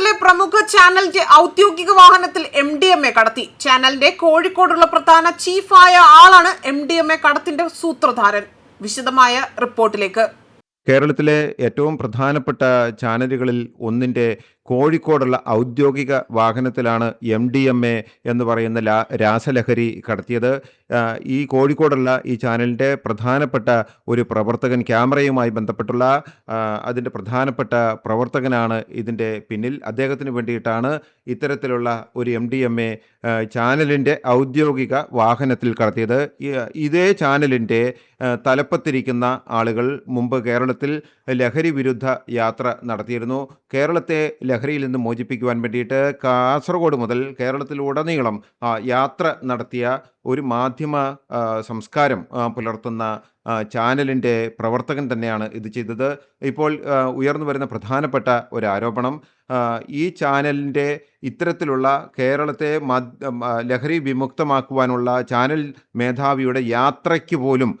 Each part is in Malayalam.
കേരളത്തിലെ പ്രമുഖ ചാനലിന്റെ ഔദ്യോഗിക വാഹനത്തിൽ എം ഡി എം എ കടത്തി. ചാനലിന്റെ കോഴിക്കോടുള്ള പ്രധാന ചീഫായ ആളാണ് എം ഡി എം എ കടത്തിന്റെ സൂത്രധാരൻ. വിശദമായ റിപ്പോർട്ടിലേക്ക്. കേരളത്തിലെ ഏറ്റവും പ്രധാനപ്പെട്ട ചാനലുകളിൽ ഒന്നിന്റെ കോഴിക്കോടുള്ള ഔദ്യോഗിക വാഹനത്തിലാണ് എം ഡി എം എ എന്ന് പറയുന്ന ലാ രാസലഹരി കടത്തിയത്. ഈ കോഴിക്കോടുള്ള ഈ ചാനലിന്റെ പ്രധാനപ്പെട്ട ഒരു പ്രവർത്തകൻ ക്യാമറയുമായി ബന്ധപ്പെട്ടുള്ള അതിന്റെ പ്രധാനപ്പെട്ട പ്രവർത്തകനാണ് ഇതിന്റെ പിന്നിൽ. അദ്ദേഹത്തിന് വേണ്ടിയിട്ടാണ് ഇത്തരത്തിലുള്ള ഒരു എം ഡി എം എ ചാനലിന്റെ ഔദ്യോഗിക വാഹനത്തിൽ കടത്തിയത്. ഇതേ ചാനലിന്റെ തലപ്പത്തിരിക്കുന്ന ആളുകൾ മുമ്പ് കേരളത്തിൽ ലഹരി വിരുദ്ധ യാത്ര നടത്തിയിരുന്നു. കേരളത്തെ ലഹരിയിൽ നിന്ന് മോചിപ്പിക്കുവാൻ വേണ്ടിയിട്ട് കാസർഗോഡ് മുതൽ കേരളത്തിലുടനീളം യാത്ര നടത്തിയ ഒരു മാധ്യമ സംസ്കാരം പുലർത്തുന്ന ചാനലിന്റെ പ്രവർത്തകൻ തന്നെയാണ് ഇത് ചെയ്തത്. ഇപ്പോൾ ഉയർന്നു വരുന്ന പ്രധാനപ്പെട്ട ഒരു ആരോപണം ഈ ചാനലിന്റെ ഇത്തരത്തിലുള്ള കേരളത്തെ ലഹരി വിമുക്തമാക്കുവാനുള്ള ചാനൽ മേധാവിയുടെ യാത്രയ്ക്ക് പോലും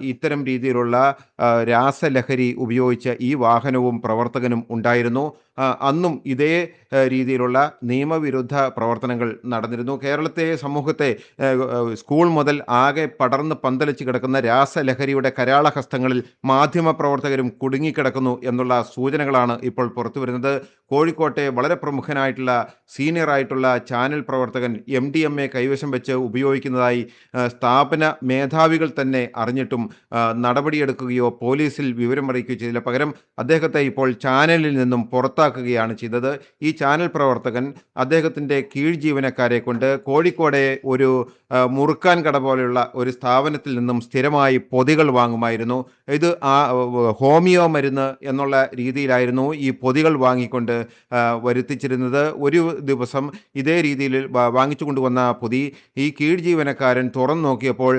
ഇത്തരം രീതിയിലുള്ള രാസലഹരി ഉപയോഗിച്ച ഈ വാഹനവും പ്രവർത്തകനും ഉണ്ടായിരുന്നു. അന്നും ഇതേ രീതിയിലുള്ള നിയമവിരുദ്ധ പ്രവർത്തനങ്ങൾ നടന്നിരുന്നു. കേരളത്തെ സമൂഹത്തെ സ്കൂൾ മുതൽ ആകെ പടർന്ന് പന്തലിച്ച് കിടക്കുന്ന രാസലഹരിയുടെ കരാളഹസ്തങ്ങളിൽ മാധ്യമപ്രവർത്തകരും കുടുങ്ങിക്കിടക്കുന്നു എന്നുള്ള സൂചനകളാണ് ഇപ്പോൾ പുറത്തു വരുന്നത് കോഴിക്കോട്ടെ വളരെ പ്രമുഖനായിട്ടുള്ള സീനിയർ ആയിട്ടുള്ള ചാനൽ പ്രവർത്തകൻ എം ഡി എം എ കൈവശം വെച്ച് ഉപയോഗിക്കുന്നതായി സ്ഥാപന മേധാവികൾ തന്നെ അറിഞ്ഞിട്ടും നടപടിയെടുക്കുകയോ പോലീസിൽ വിവരം അറിയിക്കുകയോ ചെയ്തില്ല. പകരം അദ്ദേഹത്തെ ഇപ്പോൾ ചാനലിൽ നിന്നും പുറത്താക്കുകയാണ് ചെയ്തത്. ഈ ചാനൽ പ്രവർത്തകൻ അദ്ദേഹത്തിന്റെ കീഴ് ജീവനക്കാരെ കൊണ്ട് കോഴിക്കോടെ ഒരു മുറുക്കാൻ കട പോലെയുള്ള ഒരു സ്ഥാപനത്തിൽ നിന്നും സ്ഥിരമായി പൊതികൾ വാങ്ങുമായിരുന്നു. ഇത് ആ ഹോമിയോ മരുന്ന് എന്നുള്ള രീതിയിലായിരുന്നു ഈ പൊതികൾ വാങ്ങിക്കൊണ്ട് വരുത്തിച്ചിരുന്നത്. ഒരു ദിവസം ഇതേ രീതിയിൽ വാങ്ങിച്ചു കൊണ്ടുവന്ന പൊതി ഈ കീഴ് ജീവനക്കാരൻ തുറന്നു നോക്കിയപ്പോൾ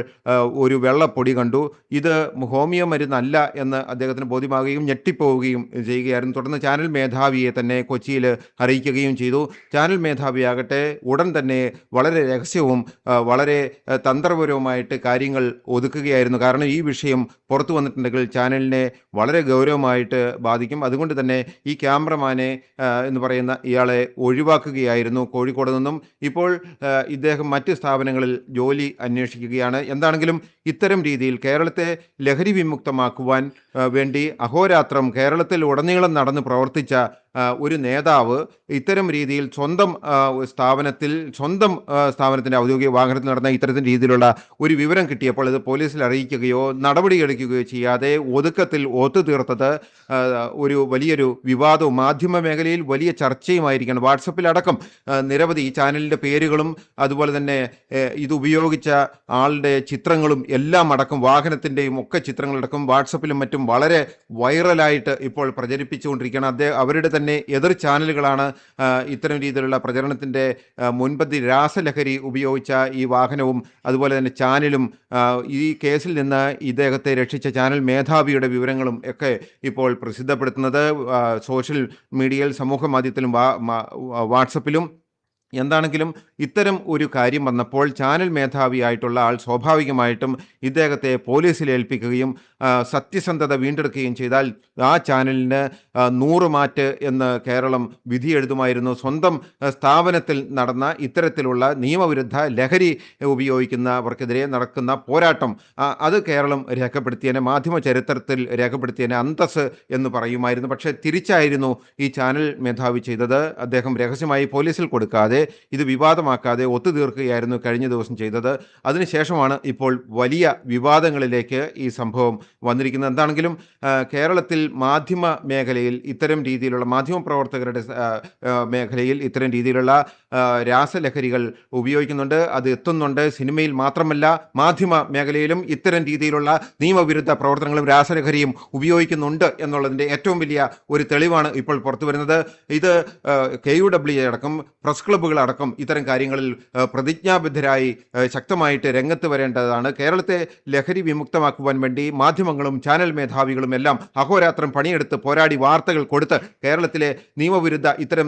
ഒരു വെള്ളപ്പൊടി കണ്ടു. ഇത് ഹോമിയോ മരുന്നല്ല എന്ന് അദ്ദേഹത്തിന് ബോധ്യമാകുകയും ഞെട്ടിപ്പോവുകയും ചെയ്യുകയായിരുന്നു. തുടർന്ന് ചാനൽ മേധാവിയെ തന്നെ കൊച്ചിയിൽ അറിയിക്കുകയും ചെയ്തു. ചാനൽ മേധാവിയാകട്ടെ ഉടൻ തന്നെ വളരെ രഹസ്യവും വളരെ തന്ത്രപരവുമായിട്ട് കാര്യങ്ങൾ ഒതുക്കുകയായിരുന്നു. കാരണം ഈ വിഷയം പുറത്തു വന്നിട്ടുണ്ടെങ്കിൽ ചാനലിനെ വളരെ ഗൗരവമായിട്ട് ബാധിക്കും. അതുകൊണ്ട് തന്നെ ഈ ക്യാമറമാനെ എന്ന് പറയുന്ന ഇയാളെ ഒഴിവാക്കുകയായിരുന്നു കോഴിക്കോട് നിന്നും. ഇപ്പോൾ ഇദ്ദേഹം മറ്റ് സ്ഥാപനങ്ങളിൽ ജോലി അന്വേഷിക്കുകയാണ്. എന്താണെങ്കിലും ഇത്തരം രീതിയിൽ കേരളത്തെ ലഹരി വിമുക്തമാക്കുവാൻ വേണ്ടി അഹോരാത്രം കേരളത്തിൽ ഉടനീളം നടന്ന് പ്രവർത്തിച്ച ഒരു നേതാവ് ഇത്തരം രീതിയിൽ സ്വന്തം സ്ഥാപനത്തിൽ സ്വന്തം സ്ഥാപനത്തിന്റെ ഔദ്യോഗിക വാഹനത്തിൽ നടന്ന ഇത്തരത്തിൽ രീതിയിലുള്ള ഒരു വിവരം കിട്ടിയപ്പോൾ ഇത് പോലീസിൽ അറിയിക്കുകയോ നടപടിയെടുക്കുകയോ ചെയ്യാതെ ഒതുക്കത്തിൽ ഒത്തുതീർത്തത് ഒരു വലിയൊരു വിവാദവും മാധ്യമ മേഖലയിൽ വലിയ ചർച്ചയുമായിരിക്കണം വാട്സപ്പിലടക്കം നിരവധി ചാനലിന്റെ പേരുകളും അതുപോലെ തന്നെ ഇത് ഉപയോഗിച്ച ആളുടെ ചിത്രങ്ങളും എല്ലാം അടക്കം വാഹനത്തിന്റെയും ഒക്കെ ചിത്രങ്ങളടക്കം വാട്സപ്പിലും മറ്റും വളരെ വൈറലായിട്ട് ഇപ്പോൾ പ്രചരിപ്പിച്ചുകൊണ്ടിരിക്കുകയാണ്. അദ്ദേഹം അവരുടെ തന്നെ എതിർ ചാനലുകളാണ് ഇത്തരം രീതിയിലുള്ള പ്രചരണത്തിന്റെ മുൻപന്തി രാസലഹരി ഉപയോഗിച്ച ഈ വാഹനവും അതുപോലെ തന്നെ ചാനലും ഈ കേസിൽ നിന്ന് ഇദ്ദേഹത്തെ രക്ഷിച്ച ചാനൽ മേധാവിയുടെ വിവരങ്ങളും ഒക്കെ ഇപ്പോൾ പ്രസിദ്ധപ്പെടുത്തുന്നത് സോഷ്യൽ മീഡിയയിൽ സമൂഹ മാധ്യമത്തിലും വാട്സപ്പിലും എന്താണെങ്കിലും ഇത്തരം ഒരു കാര്യം വന്നപ്പോൾ ചാനൽ മേധാവിയായിട്ടുള്ള ആൾ സ്വാഭാവികമായിട്ടും ഇദ്ദേഹത്തെ പോലീസിൽ ഏൽപ്പിക്കുകയും സത്യസന്ധത വീണ്ടെടുക്കുകയും ചെയ്താൽ ആ ചാനലിന് ആ, നൂറ് മാറ്റ് എന്ന് കേരളം വിധി എഴുതുമായിരുന്നു. സ്വന്തം സ്ഥാപനത്തിൽ നടന്ന ഇത്തരത്തിലുള്ള നിയമവിരുദ്ധ ലഹരി ഉപയോഗിക്കുന്നവർക്കെതിരെ നടക്കുന്ന പോരാട്ടം അത് കേരളം രേഖപ്പെടുത്തിയതിനെ മാധ്യമ ചരിത്രത്തിൽ രേഖപ്പെടുത്തിയതിനെ അന്തസ് എന്ന് പറയുമായിരുന്നു. പക്ഷേ തിരിച്ചായിരുന്നു ഈ ചാനൽ മേധാവി ചെയ്തത്. അദ്ദേഹം രഹസ്യമായി പോലീസിൽ കൊടുക്കാതെ ഇത് വിവാദമാക്കാതെ ഒത്തുതീർക്കുകയായിരുന്നു കഴിഞ്ഞ ദിവസം ചെയ്തത്. അതിനുശേഷമാണ് ഇപ്പോൾ വലിയ വിവാദങ്ങളിലേക്ക് ഈ സംഭവം വന്നിരിക്കുന്നത്. എന്താണെങ്കിലും കേരളത്തിൽ മാധ്യമ മേഖലയിൽ ഇത്തരം രീതിയിലുള്ള മാധ്യമ പ്രവർത്തകരുടെ മേഖലയിൽ ഇത്തരം രീതിയിലുള്ള രാസലഹരികൾ ഉപയോഗിക്കുന്നുണ്ട്. അത് എത്തുന്നുണ്ട്. സിനിമയിൽ മാത്രമല്ല മാധ്യമ മേഖലയിലും ഇത്തരം രീതിയിലുള്ള നിയമവിരുദ്ധ പ്രവർത്തനങ്ങളും രാസലഹരിയും ഉപയോഗിക്കുന്നുണ്ട് എന്നുള്ളതിന്റെ ഏറ്റവും വലിയ ഒരു തെളിവാണ് ഇപ്പോൾ പുറത്തു വരുന്നത് ഇത് കെ യു ഡബ്ല്യു അടക്കം പ്രസ് ക്ലബ്ബുകൾ വകുപ്പുകളടക്കം ഇത്തരം കാര്യങ്ങളിൽ പ്രതിജ്ഞാബദ്ധരായി ശക്തമായിട്ട് രംഗത്ത് വരേണ്ടതാണ്. കേരളത്തെ ലഹരി വിമുക്തമാക്കുവാൻ വേണ്ടി മാധ്യമങ്ങളും ചാനൽ മേധാവികളും എല്ലാം അഹോരാത്രം പണിയെടുത്ത് പോരാടി വാർത്തകൾ കൊടുത്ത് കേരളത്തിലെ നിയമവിരുദ്ധ ഇത്തരം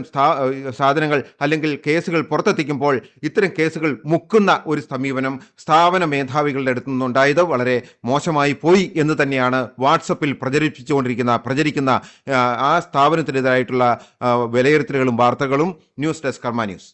സാധനങ്ങൾ അല്ലെങ്കിൽ കേസുകൾ പുറത്തെത്തിക്കുമ്പോൾ ഇത്തരം കേസുകൾ മുക്കുന്ന ഒരു സമീപനം സ്ഥാപന മേധാവികളുടെ അടുത്തു നിന്നുണ്ടായത് വളരെ മോശമായി പോയി എന്ന് തന്നെയാണ് വാട്സപ്പിൽ പ്രചരിപ്പിച്ചുകൊണ്ടിരിക്കുന്ന പ്രചരിക്കുന്ന ആ, സ്ഥാപനത്തിനെതിരായിട്ടുള്ള വിലയിരുത്തലുകളും വാർത്തകളും ന്യൂസ് ഡെസ്ക് കർമ്മ ന്യൂസ്.